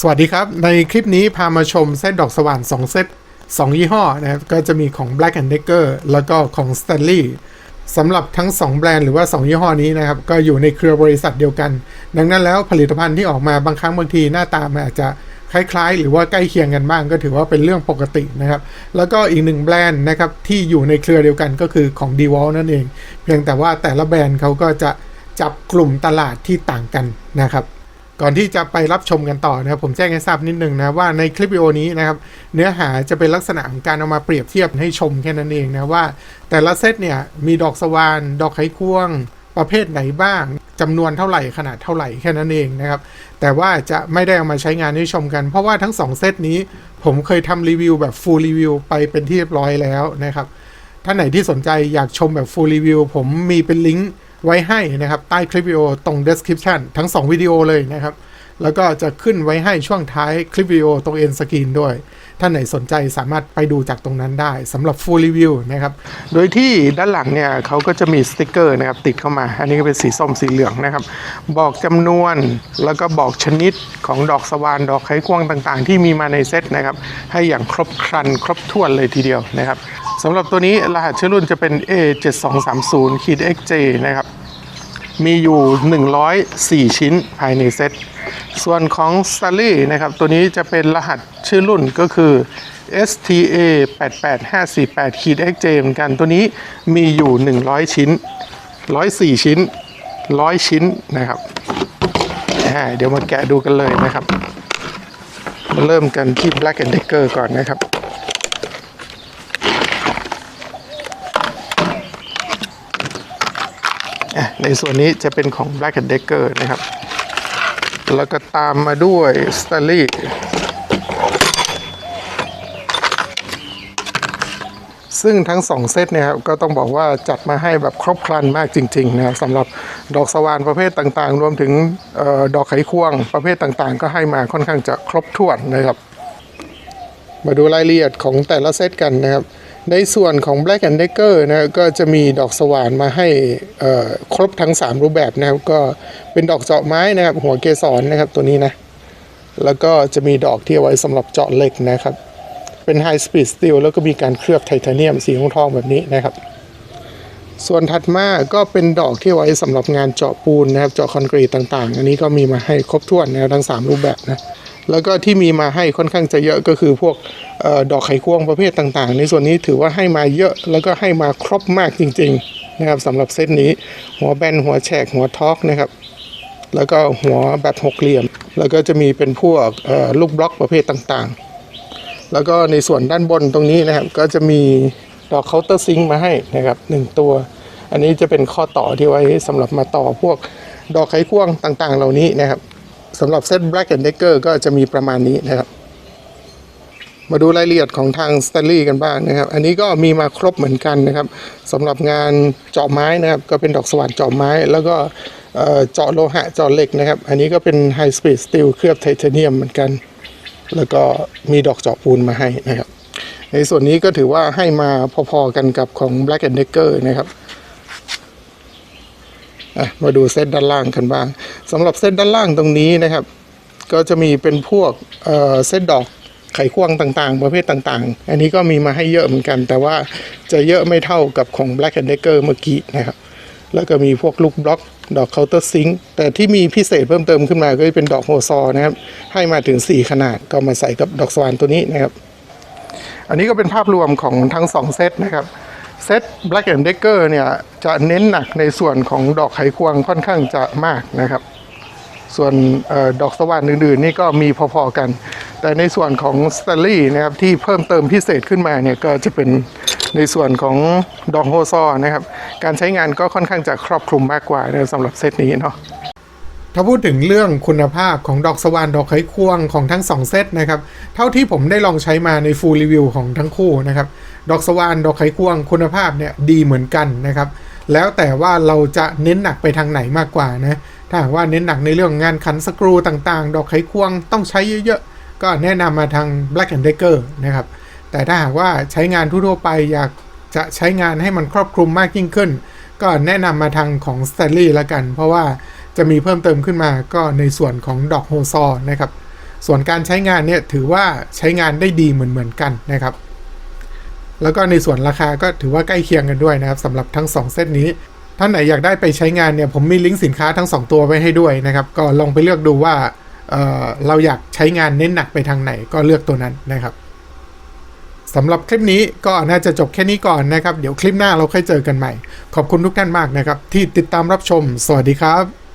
สวัสดีครับ ในคลิปนี้พามาชมเซตดอกสว่าน 2 เซต2 ยี่ห้อนะครับ ก็จะมีของ Black and Decker แล้วก็ของ Stanley สำหรับทั้ง 2 แบรนด์หรือว่า 2 ยี่ห้อนี้นะครับ ก็อยู่ในเครือบริษัทเดียวกัน ดังนั้นแล้วผลิตภัณฑ์ที่ออกมาบางครั้งบางทีหน้าตามันอาจจะคล้ายๆ หรือว่าใกล้เคียงกันบ้างก็ถือว่าเป็นเรื่องปกตินะครับ แล้วก็อีกหนึ่งแบรนด์นะครับที่อยู่ในเครือเดียวกันก็คือของ d e w a l นั่นเอง เพียงแต่ว่าแต่ละแบรนด์เขาก็จะจับกลุ่มตลาดที่ต่างกันนะครับ ก่อนที่จะไปรับชมกันต่อนะครับผมแจ้งให้ทราบนิดนึงนะว่าในคลิปวิดีโอนี้นะครับเนื้อหาจะเป็นลักษณะของการเอามาเปรียบเทียบให้ชมแค่นั้นเองนะว่า แต่ละเซตเนี่ยมีดอกสว่านดอกไขควง ประเภทไหนบ้างจำนวนเท่าไหร่ขนาดเท่าไหร่แค่นั้นเองนะครับแต่ว่าจะไม่ได้เอามาใช้งานให้ชมกัน เพราะว่าทั้ง 2 เซตนี้ผมเคยทำรีวิวแบบ full review ไปเป็นที่เรียบร้อยแล้วนะครับท่านไหนที่สนใจอยากชมแบบ full review ผมมีเป็นลิงก์ ไว้ให้นะครับ ใต้คลิปวิดีโอตรง description ทั้ง 2 วิดีโอเลยนะครับ แล้วก็จะขึ้นไว้ให้ช่วงท้ายคลิปวิดีโอตรงเอ็นสกรีนด้วย ท่านไหนสนใจสามารถไปดูจากตรงนั้นได้สำหรับ full review นะครับ โดยที่ด้านหลังเนี่ยเขาก็จะมีสติกเกอร์นะครับติดเข้ามา อันนี้ก็เป็นสีส้มสีเหลืองนะครับ บอกจำนวนแล้วก็บอกชนิดของดอกสว่านดอกไขควงต่างๆ ที่มีมาในเซตนะครับ ให้อย่างครบครันครบถ้วนเลยทีเดียวนะครับ สำหรับตัวนี้รหัสชื่อรุ่นจะเป็น A7230 ขีด XJ นะครับ มีอยู่ 104 ชิ้นภายในเซต ส่วนของ s a r l y นะครับ ตัวนี้จะเป็นรหัสชื่อรุ่นก็คือ STA 88548ขีด XJ เหมือนกัน ตัวนี้มีอยู่ 100 ชิ้น 104 ชิ้น 100 ชิ้นนะครับเดี๋ยวมาแกะดูกันเลยนะครับมาเริ่มกันที่ Black and Decker ก่อนนะครับ อะ ในส่วนนี้จะเป็นของ Black Decker นะครับ แล้วก็ตามมาด้วย s t a l e y ซึ่งทั้ง 2 เซตเนี่ยครับก็ต้องบอกว่าจัดมาให้แบบครบครันมากจริงๆนะครับสำหรับดอกสว่านประเภทต่างๆ รวมถึงออดอกไขควงประเภทต่างๆ ก็ให้มาค่อนข้างจะครบถ้วนนะครับ มาดูรายละเอียดของแต่ละเซตกันนะครับ ในส่วนของ Black and Decker นะก็จะมีดอกสว่านมาให้ครบทั้ง 3 รูปแบบนะครับ ก็เป็นดอกเจาะไม้นะครับ หัวเกสรนะครับตัวนี้นะ แล้วก็จะมีดอกที่เอาไว้สำหรับเจาะเหล็กนะครับ เป็น High Speed Steel แล้วก็มีการเคลือบไทเทเนียมสีทองๆแบบนี้นะครับ ส่วนถัดมาก็เป็นดอกที่ไว้สำหรับงานเจาะปูนนะครับ เจาะคอนกรีตต่างๆ อันนี้ก็มีมาให้ครบถ้วนนะครับทั้ง 3 รูปแบบนะ แล้วก็ที่มีมาให้ค่อนข้างจะเยอะก็คือพวกออดอกไขควงประเภทต่างๆ ในส่วนนี้ถือว่าให้มาเยอะแล้วก็ให้มาครบมากจริงๆนะครับสำหรับเซตนี้ หัวแบนหัวแฉกหัวทอกนะครับ แล้วก็หัวแบบหกเหลี่ยม แล้วก็จะมีเป็นพวกลูกบล็อกประเภทต่างๆ แล้วก็ในส่วนด้านบนตรงนี้นะครับ ก็จะมีดอกเคาน์เตอร์ซิงค์มาให้นะครับหนึ่งตัว อันนี้จะเป็นข้อต่อที่ไว้สำหรับมาต่อพวกดอกไขควงต่างๆ เหล่านี้นะครับ สำหรับเซต Black and Decker ก็จะมีประมาณนี้นะครับ มาดูรายละเอียดของทาง Stanley กันบ้างนะครับ อันนี้ก็มีมาครบเหมือนกันนะครับสำหรับงานเจาะไม้นะครับ ก็เป็นดอกสว่านเจาะไม้ แล้วก็เจาะโลหะเจาะเหล็กนะครับ อันนี้ก็เป็น High Speed Steel เคลือบไทเทเนียมเหมือนกัน แล้วก็มีดอกเจาะปูนมาให้นะครับ ในส่วนนี้ก็ถือว่าให้มาพอๆกันกับของ Black and Decker นะครับมาดูเซตด้านล่างกันบ้าง สำหรับเซตด้านล่างตรงนี้นะครับ ก็จะมีเป็นพวกเอ่อเซตดอกไขควงต่างๆ ประเภทต่างๆ อันนี้ก็มีมาให้เยอะเหมือนกัน แต่ว่าจะเยอะไม่เท่ากับของ Black and Decker เมื่อกี้นะครับ แล้วก็มีพวกลูกบล็อก ดอกเคาน์เตอร์ซิงค์แต่ที่มีพิเศษเพิ่มเติมขึ้นมาก็จะเป็นดอกโฮซอนะครับ ให้มาถึง 4 ขนาดก็มาใส่กับดอกสวานตัวนี้นะครับ อันนี้ก็เป็นภาพรวมของทั้ง 2 เซตนะครับเซต Black and Decker เนี่ยจะเน้นหนักในส่วนของดอกไขควงค่อนข้างจะมากนะครับ ส่วนออดอกสว่านอื่นๆ นี่ก็มีพอๆกัน แต่ในส่วนของ s t a n l e y นะครับที่เพิ่มเติมพิเศษขึ้นมาเนี่ยก็จะเป็นในส่วนของดอกโฮซอนะครับ การใช้งานก็ค่อนข้างจะครอบคลุมมากกว่าสำหรับเซตนี้เนาะถ้าพูดถึงเรื่องคุณภาพของดอกสว่านดอกไขควงของทั้ง 2 เซตนะครับ เท่าที่ผมได้ลองใช้มาในฟูลรีวิวของทั้งคู่นะครับ ดอกสว่านดอกไขควงคุณภาพเนี่ยดีเหมือนกันนะครับ แล้วแต่ว่าเราจะเน้นหนักไปทางไหนมากกว่านะ ถ้าหากว่าเน้นหนักในเรื่องงานขันสกรูต่างๆ ดอกไขควงต้องใช้เยอะๆ ก็แนะนำมาทาง Black and Decker นะครับ แต่ถ้าหากว่าใช้งานทั่วๆไปอยากจะใช้งานให้มันครอบคลุมมากยิ่งขึ้น ก็แนะนำมาทางของ Stanley ละกัน เพราะว่าจะมีเพิ่มเติมขึ้นมาก็ในส่วนของดอกโฮซอนะครับ ส่วนการใช้งานเนี่ยถือว่าใช้งานได้ดีเหมือนๆกันนะครับ แล้วก็ในส่วนราคาก็ถือว่าใกล้เคียงกันด้วยนะครับสำหรับทั้ง 2 เซตนี้ ท่านไหนอยากได้ไปใช้งานเนี่ยผมมีลิงก์สินค้าทั้ง 2 ตัวไว้ให้ด้วยนะครับ ก็ลองไปเลือกดูว่าเเราอยากใช้งานเน้นหนักไปทางไหนก็เลือกตัวนั้นนะครับสำหรับคลิปนี้ก็น่าจะจบแค่นี้ก่อนนะครับ เดี๋ยวคลิปหน้าเราค่อยเจอกันใหม่ ขอบคุณทุกท่านมากนะครับ ที่ติดตามรับชม สวัสดีครับ